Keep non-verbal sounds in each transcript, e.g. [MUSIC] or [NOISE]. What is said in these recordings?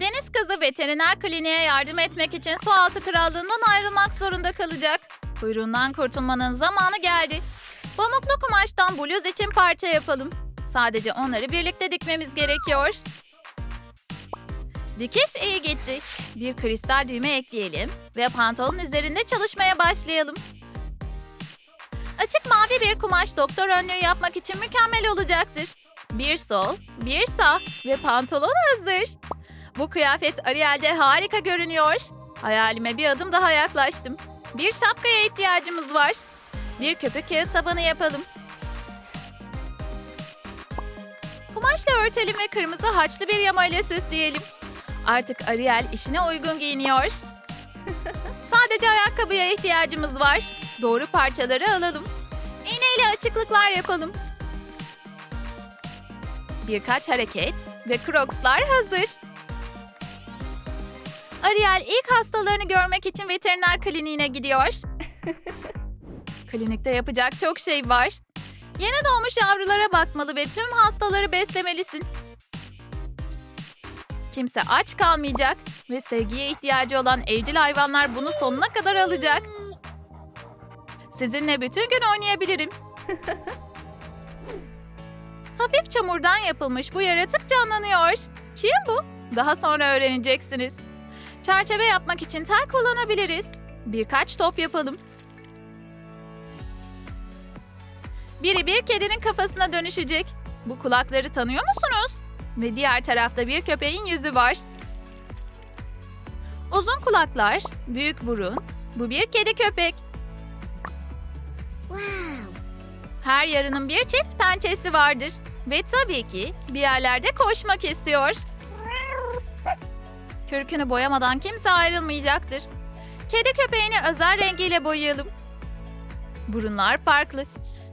Deniz kızı veteriner kliniğe yardım etmek için sualtı krallığından ayrılmak zorunda kalacak. Kuyruğundan kurtulmanın zamanı geldi. Pamuklu kumaştan bluz için parça yapalım. Sadece onları birlikte dikmemiz gerekiyor. Dikiş iyi gitti. Bir kristal düğme ekleyelim ve pantolon üzerinde çalışmaya başlayalım. Açık mavi bir kumaş doktor önlüğü yapmak için mükemmel olacaktır. Bir sol, bir sağ ve pantolon hazır. Bu kıyafet Ariel'de harika görünüyor. Hayalime bir adım daha yaklaştım. Bir şapkaya ihtiyacımız var. Bir köpük kağıt tabanı yapalım. Kumaşla örtelim ve kırmızı haçlı bir yamayla süsleyelim. Artık Ariel işine uygun giyiniyor. [LAUGHS] Sadece ayakkabıya ihtiyacımız var. Doğru parçaları alalım. İğneyle açıklıklar yapalım. Birkaç hareket ve Crocs'lar hazır. Ariel ilk hastalarını görmek için veteriner kliniğine gidiyor. [LAUGHS] Klinikte yapacak çok şey var. Yeni doğmuş yavrulara bakmalı ve tüm hastaları beslemelisin. Kimse aç kalmayacak ve sevgiye ihtiyacı olan evcil hayvanlar bunu sonuna kadar alacak. Sizinle bütün gün oynayabilirim. [LAUGHS] Hafif çamurdan yapılmış bu yaratık canlanıyor. Kim bu? Daha sonra öğreneceksiniz. Çerçeve yapmak için tel kullanabiliriz. Birkaç top yapalım. Biri bir kedinin kafasına dönüşecek. Bu kulakları tanıyor musunuz? Ve diğer tarafta bir köpeğin yüzü var. Uzun kulaklar, büyük burun. Bu bir kedi köpek. Her yarının bir çift pençesi vardır. Ve tabii ki bir yerlerde koşmak istiyor. Kürkünü boyamadan kimse ayrılmayacaktır. Kedi köpeğini özel rengiyle boyayalım. Burunlar farklı.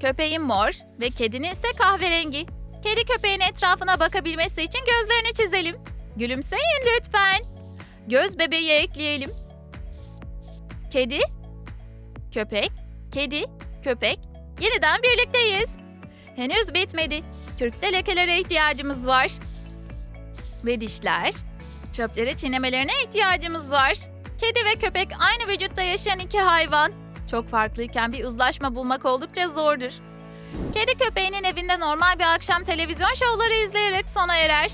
Köpeğin mor ve kedinin ise kahverengi. Kedi köpeğin etrafına bakabilmesi için gözlerini çizelim. Gülümseyin lütfen. Göz bebeği ekleyelim. Kedi, köpek, kedi, köpek. Yeniden birlikteyiz. Henüz bitmedi. Kürkte lekelere ihtiyacımız var. Ve dişler. Çöpleri çiğnemelerine ihtiyacımız var. Kedi ve köpek aynı vücutta yaşayan iki hayvan. Çok farklıyken bir uzlaşma bulmak oldukça zordur. Kedi köpeğinin evinde normal bir akşam televizyon şovları izleyerek sona erer.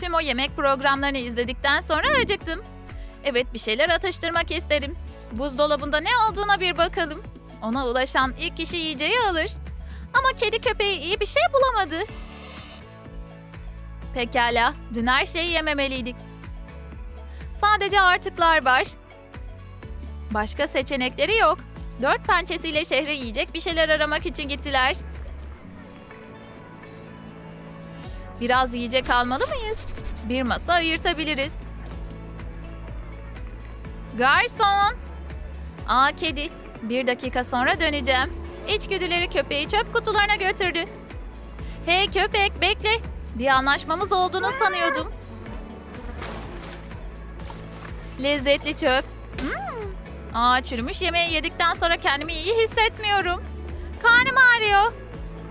Tüm o yemek programlarını izledikten sonra acıktım. Evet bir şeyler atıştırmak isterim. Buzdolabında ne olduğuna bir bakalım. Ona ulaşan ilk kişi yiyeceği alır. Ama kedi köpeği iyi bir şey bulamadı. Pekala, dün her şeyi yememeliydik. Sadece artıklar var. Başka seçenekleri yok. Dört pençesiyle şehre yiyecek bir şeyler aramak için gittiler. Biraz yiyecek almalı mıyız? Bir masa ayırtabiliriz. Garson! Aa kedi, bir dakika sonra döneceğim. İçgüdüleri köpeği çöp kutularına götürdü. Hey köpek bekle diye anlaşmamız olduğunu sanıyordum. Lezzetli çöp. Hmm. Aa, çürümüş yemeği yedikten sonra kendimi iyi hissetmiyorum. Karnım ağrıyor.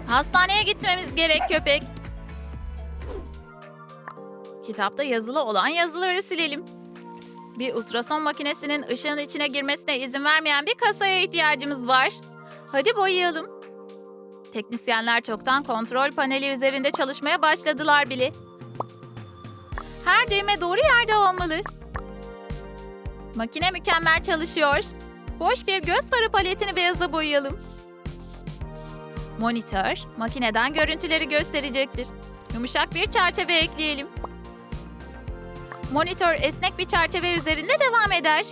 Hastaneye gitmemiz gerek köpek. Kitapta yazılı olan yazıları silelim. Bir ultrason makinesinin ışığın içine girmesine izin vermeyen bir kasaya ihtiyacımız var. Hadi boyayalım. Teknisyenler çoktan kontrol paneli üzerinde çalışmaya başladılar bile. Her düğme doğru yerde olmalı. Makine mükemmel çalışıyor. Boş bir göz farı paletini beyaza boyayalım. Monitör, makineden görüntüleri gösterecektir. Yumuşak bir çerçeve ekleyelim. Monitör esnek bir çerçeve üzerinde devam eder.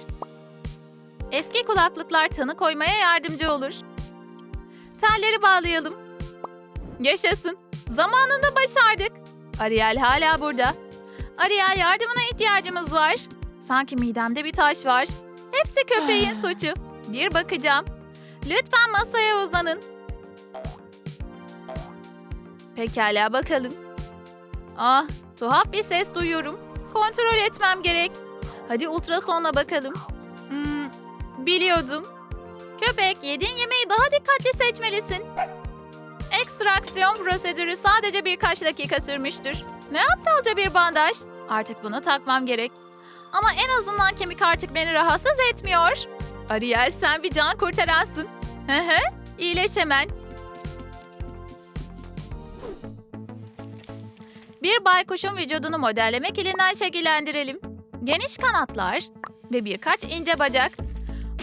Eski kulaklıklar tanı koymaya yardımcı olur. Telleri bağlayalım. Yaşasın. Zamanında başardık. Ariel hala burada. Ariel yardımına ihtiyacımız var. Sanki midemde bir taş var. Hepsi köpeğin [SIGHS] suçu. Bir bakacağım. Lütfen masaya uzanın. Pekala bakalım. Ah, tuhaf bir ses duyuyorum. Kontrol etmem gerek. Hadi ultrasonla bakalım. Hmm, biliyordum. Köpek, yediğin yemeği daha dikkatli seçmelisin. Ekstraksiyon prosedürü sadece birkaç dakika sürmüştür. Ne aptalca bir bandaj. Artık bunu takmam gerek. Ama en azından kemik artık beni rahatsız etmiyor. Ariel sen bir can kurtaransın. Hı hı. İyileş. Bir baykuşun vücudunu modellemek ilinden şekillendirelim. Geniş kanatlar ve birkaç ince bacak.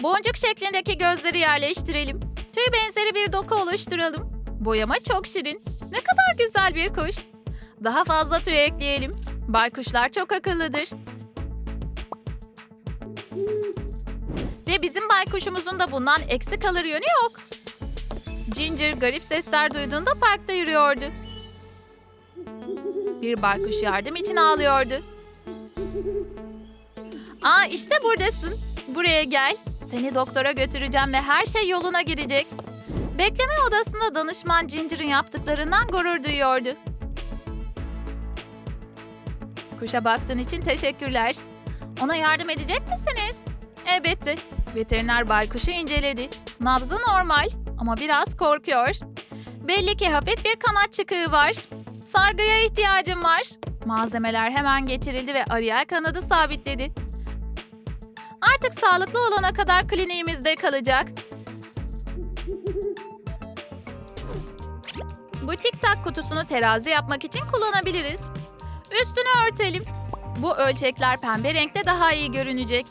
Boncuk şeklindeki gözleri yerleştirelim. Tüy benzeri bir doku oluşturalım. Boyama çok şirin. Ne kadar güzel bir kuş. Daha fazla tüy ekleyelim. Baykuşlar çok akıllıdır. Ve bizim baykuşumuzun da bundan eksik kalır yönü yok. Ginger garip sesler duyduğunda parkta yürüyordu. Bir baykuş yardım için ağlıyordu. Aa işte buradasın. Buraya gel. Seni doktora götüreceğim ve her şey yoluna girecek. Bekleme odasında danışman Ginger'ın yaptıklarından gurur duyuyordu. Kuşa baktığın için teşekkürler. Ona yardım edecek misiniz? Elbette. Veteriner baykuşu inceledi. Nabzı normal ama biraz korkuyor. Belli ki hafif bir kanat çıkığı var. Sargıya ihtiyacım var. Malzemeler hemen getirildi ve Ariel kanadı sabitledi. Artık sağlıklı olana kadar kliniğimizde kalacak. Bu tik tak kutusunu terazi yapmak için kullanabiliriz. Üstünü örtelim. Bu ölçekler pembe renkte daha iyi görünecek.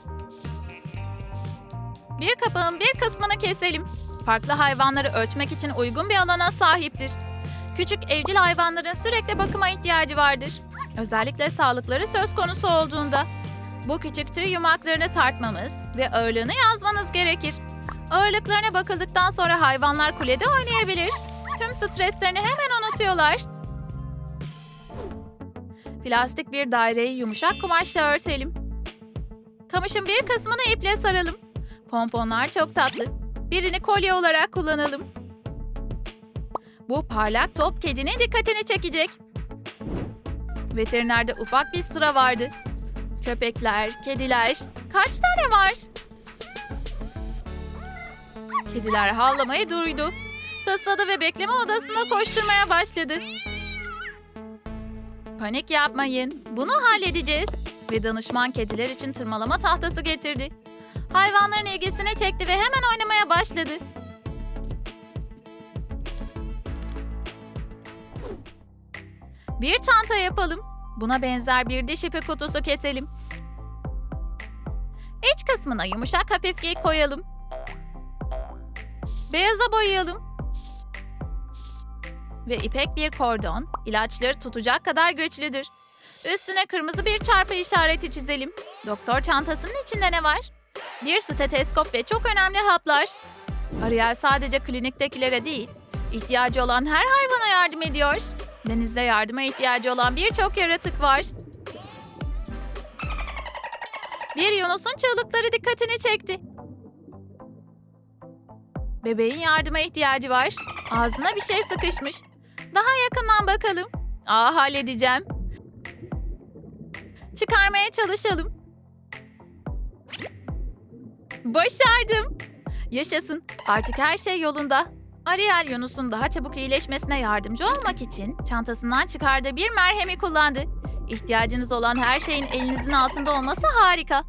Bir kapağın bir kısmını keselim. Farklı hayvanları ölçmek için uygun bir alana sahiptir. Küçük evcil hayvanların sürekli bakıma ihtiyacı vardır. Özellikle sağlıkları söz konusu olduğunda. Bu küçük tüy yumaklarını tartmamız ve ağırlığını yazmanız gerekir. Ağırlıklarına bakıldıktan sonra hayvanlar kulede oynayabilir. Tüm streslerini hemen unutuyorlar. Plastik bir daireyi yumuşak kumaşla örtelim. Kamışın bir kısmını iple saralım. Pomponlar çok tatlı. Birini kolye olarak kullanalım. Bu parlak top kedinin dikkatini çekecek. Veterinerde ufak bir sıra vardı. Köpekler, kediler. Kaç tane var? Kediler havlamayı duydu. Tısladı ve bekleme odasına koşturmaya başladı. Panik yapmayın. Bunu halledeceğiz. Ve danışman kediler için tırmalama tahtası getirdi. Hayvanların ilgisini çekti ve hemen oynamaya başladı. Bir çanta yapalım. Buna benzer bir diş ipi kutusu keselim. İç kısmına yumuşak hafif giy koyalım. Beyaza boyayalım. Ve ipek bir kordon, ilaçları tutacak kadar güçlüdür. Üstüne kırmızı bir çarpı işareti çizelim. Doktor çantasının içinde ne var? Bir steteskop ve çok önemli haplar. Ariel sadece kliniktekilere değil, ihtiyacı olan her hayvana yardım ediyor. Denizde yardıma ihtiyacı olan birçok yaratık var. Bir Yunus'un çığlıkları dikkatini çekti. Bebeğin yardıma ihtiyacı var. Ağzına bir şey sıkışmış. Daha yakından bakalım. Aa halledeceğim. Çıkarmaya çalışalım. Başardım. Yaşasın. Artık her şey yolunda. Ariel Yunus'un daha çabuk iyileşmesine yardımcı olmak için çantasından çıkardığı bir merhemi kullandı. İhtiyacınız olan her şeyin elinizin altında olması harika.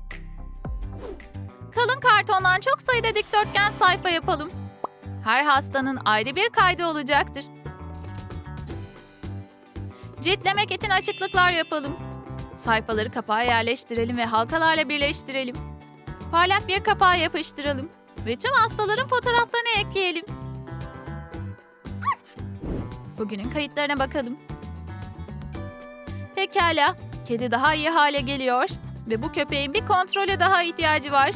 Kalın kartondan çok sayıda dikdörtgen sayfa yapalım. Her hastanın ayrı bir kaydı olacaktır. Ciltlemek için açıklıklar yapalım. Sayfaları kapağa yerleştirelim ve halkalarla birleştirelim. Parlak bir kapağa yapıştıralım ve tüm hastaların fotoğraflarını ekleyelim. Bugünün kayıtlarına bakalım. Pekala, kedi daha iyi hale geliyor ve bu köpeğin bir kontrole daha ihtiyacı var.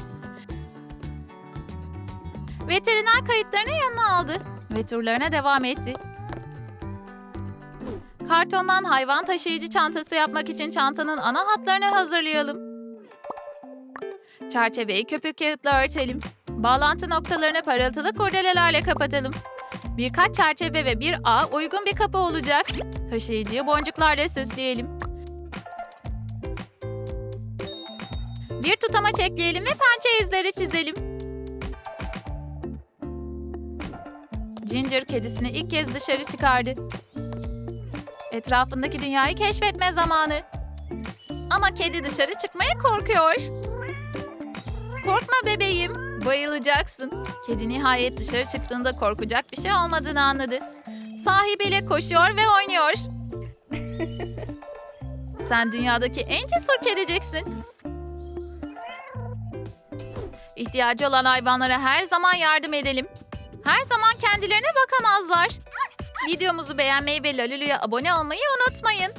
Veteriner kayıtlarını yanına aldı ve turlarına devam etti. Kartondan hayvan taşıyıcı çantası yapmak için çantanın ana hatlarını hazırlayalım. Çerçeveyi köpük kağıtla örtelim. Bağlantı noktalarını parıltılı kurdelelerle kapatalım. Birkaç çerçeve ve bir ağ uygun bir kapı olacak. Taşıyıcıyı boncuklarla süsleyelim. Bir tutamaç ekleyelim ve pençe izleri çizelim. Ginger kedisini ilk kez dışarı çıkardı. Etrafındaki dünyayı keşfetme zamanı. Ama kedi dışarı çıkmaya korkuyor. Korkma bebeğim, bayılacaksın. Kedi nihayet dışarı çıktığında korkacak bir şey olmadığını anladı. Sahibiyle koşuyor ve oynuyor. [LAUGHS] Sen dünyadaki en cesur kediciksin. İhtiyacı olan hayvanlara her zaman yardım edelim. Her zaman kendilerine bakamazlar. Videomuzu beğenmeyi ve Lalulu'ya abone olmayı unutmayın.